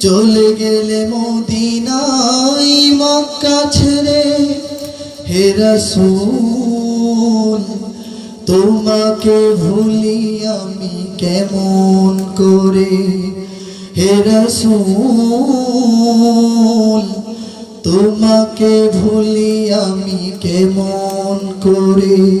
চলে গেলে মদিনাই মক্কা ছেড়ে, হে রাসূল, তোমাকে ভুলি আমি কেমন করে? হে রাসূল, তোমাকে ভুলি আমি কেমন করে?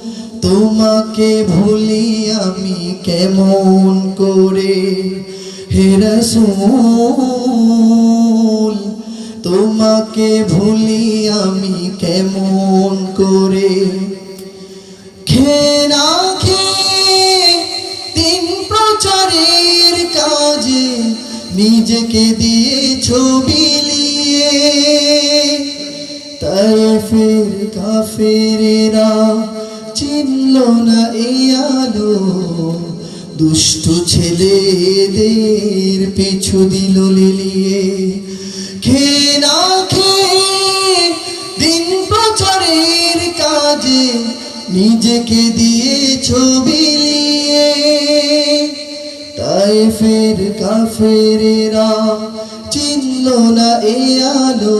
তোমাকে ভুলি আমি কেমন করে? হে রাসূল, তোমাকে ভুলি আমি কেমন করে? খেয়ে না খেয়ে দিন প্রচারের কাজে নিজেকে দিয়ে ছবি তাই ফের কাফেরেরা চিনল না এই আলো। দুষ্টু ছেলেদের পিছু দিল লিলিয়ে। খেয়ে না খেয়ে দিন প্রচারের কাজে নিজেকে দিয়ে ছবি তাই ফের কাফেরেরা চিনল না এ আলো।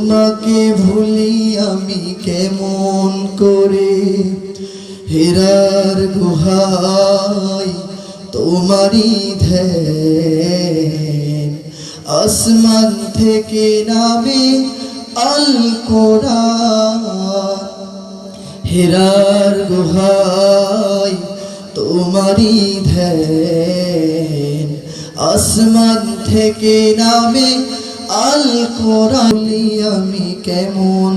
তোমাকে ভুলি আমি কেমন করে? হেরার গুহাই তোমারই ধ্যান। আসমান থেকে নামে আল কোরআন হেরার গুহাই তোমারই ধ্যান। আসমান থেকে নামে আল কোরআন আমি কেমন?